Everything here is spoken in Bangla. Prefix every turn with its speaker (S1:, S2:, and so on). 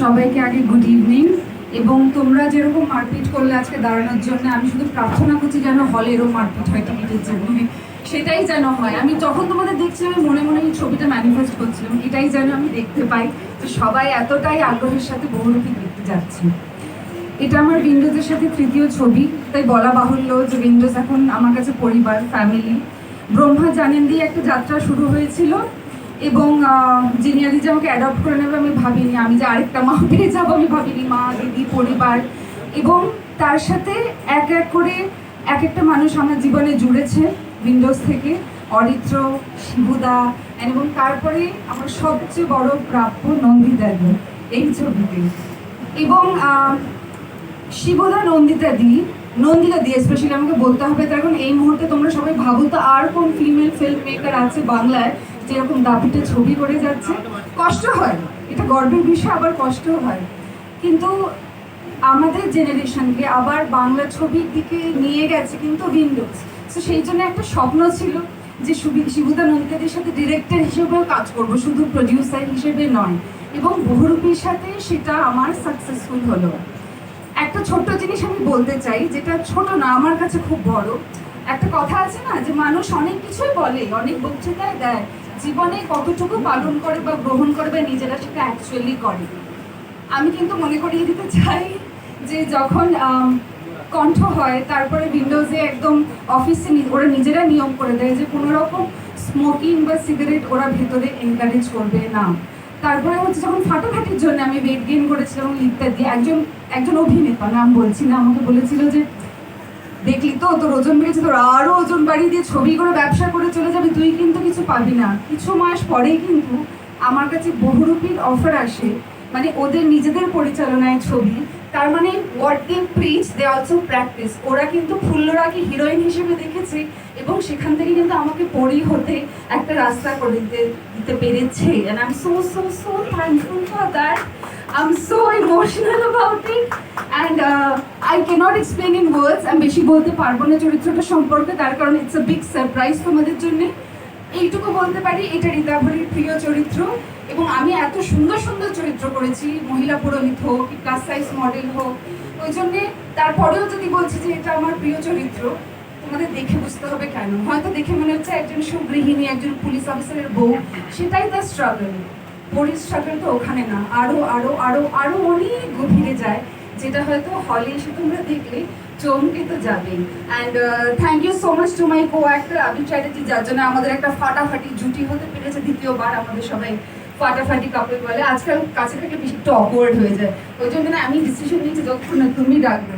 S1: সবাইকে আগে গুড ইভিনিং এবং তোমরা যেরকম মারপিট করলে আজকে দাঁড়ানোর জন্য, আমি শুধু প্রার্থনা করছি যেন হলে এরকম মারপিট হয় টিকিটের জন্য সেটাই যেন হয়। আমি যখন তোমাদের দেখছি আমি মনে মনে এই ছবিটা ম্যানিফেস্ট করছিলাম। এটাই যেন আমি দেখতে পাই তো সবাই এতটাই আগ্রহের সাথে বহুরূপী দেখতে যাচ্ছি। এটা আমার উইন্ডোজের সাথে তৃতীয় ছবি, তাই বলা বাহুল্য যে উইন্ডোজ এখন আমার কাছে পরিবার ফ্যামিলি ব্রহ্মা জানেন দিয়ে একটা যাত্রা শুরু হয়েছিল। এবং যিনি আদি যে আমাকে অ্যাডপ্ট করে নেবে আমি ভাবিনি। আমি যে আরেকটা মা পেয়ে যাব, আমি ভাবিনি মা, দিদি, পরিবার। এবং তার সাথে এক এক করে এক একটা মানুষ আমার জীবনে জুড়েছে উইন্ডোজ থেকে। অরিত্র, শিবুদা এবং তারপরে আমার সবচেয়ে বড় প্রাপ্য নন্দিদাদি এই ছবিতে। এবং শিবদা নন্দিতা দি নন্দিতা দি স্পেশালি আমাকে বলতে হবে তার এই মুহূর্তে তোমরা সবাই ভাবো, তো আর কোন ফিমেল ফিল্ম মেকার আছে বাংলায় যেরকম দাপিটে ছবি করে যাচ্ছে, কষ্ট হয়। এটা গর্বের বিষয়, আবার কষ্টও হয়। কিন্তু আমাদের জেনারেশনকে আবার বাংলা ছবির দিকে নিয়ে গেছে কিন্তু উইন্ডোজ তো সেই জন্য একটা স্বপ্ন ছিল যে শিবুদা নন্দিতাদের সাথে ডিরেক্টর হিসেবেও কাজ করব, শুধু প্রডিউসার হিসেবে নয়। এবং বহুরূপীর সাথে সেটা আমার সাকসেসফুল হলো। একটা ছোট্ট জিনিস আমি বলতে চাই, যেটা ছোট না, আমার কাছে খুব বড়। একটা কথা আছে না, যে মানুষ অনেক কিছুই বলে, অনেক বক্তৃতায় দেয়। জীবনে কতটুকু পালন করে বা গ্রহণ করে বা নিজেরা সেটা অ্যাকচুয়ালি করে। আমি কিন্তু মনে করিয়ে দিতে চাই যে যখন কণ্ঠ হয়, তারপরে উইন্ডোজে একদম অফিসে ওরা নিজেরা নিয়ম করে দেয় যে কোনো রকম স্মোকিং বা সিগারেট ওরা ভেতরে এনকারেজ করবে না। তারপরে হচ্ছে যখন ফাটাফাটির জন্য আমি ওয়েট গেইন করেছিলাম ইত্যাদি, একজন একজন অভিনেতা, নাম বলছি না, আমাকে বলেছিল যে, দেখলি তো, তোর ওজন বেড়েছে, তোর আরও ওজন বাড়িয়ে দিয়ে ছবি করে ব্যবসা করে চলে যাবে পাবি না। কিছু মাস পরেই কিন্তু আমার কাছে বহুরূপীর অফার আসে। মানে ওদের নিজেদের পরিচালনায় ছবি। তার মানে what they preach they also practice ওরা কিন্তু ফুল্লরাকে হিরোইন হিসেবে দেখেছে এবং সেখান থেকে কিন্তু আমাকে পরি হতে একটা রাস্তা করে দিতে দিতে পেরেছে। And I'm so so so thankful for that I'm so emotional about it and uh, I cannot explain in words আমি বেশি বলতে পারব না চরিত্রটা সম্পর্কে। তার কারণ ইটস আ বিগ সারপ্রাইজ তোমাদের জন্য। এইটুকু বলতে পারি, এটা রীতাভরির প্রিয় চরিত্র এবং আমি এত সুন্দর সুন্দর চরিত্র করেছি, মহিলা পুরোহিত হোক প্লাস সাইজ মডেল হোক, ওই জন্যে তারপরেও যদি বলছি যে এটা আমার প্রিয় চরিত্র, তোমাদের দেখে বুঝতে হবে কেন? হয়তো দেখে মনে হচ্ছে একজন সুগৃহিণী, একজন পুলিশ অফিসারের বউ, সেটাই তার স্ট্রাগল পরির স্ট্রাগল তো ওখানে না, আরও আরও আরও আরও অনেক গভীরে যেটা হয়তো হলে এসে তোমরা দেখলে, চমকে তো যাবে and thank you so much to my co actor Abir Chatterjee যার জন্য আমাদের একটা ফাটাফাটি জুটি হতে পেরেছে, দ্বিতীয়বার আমাদের সবাই ফাটাফাটি কাপড় বলে। আজকাল কাছে থেকে বেশি একটু অকওয়ার্ড হয়ে যায়। ওই জন্য আমি ডিসিশন নিয়েছি যতক্ষণ তুমি ডাকবে।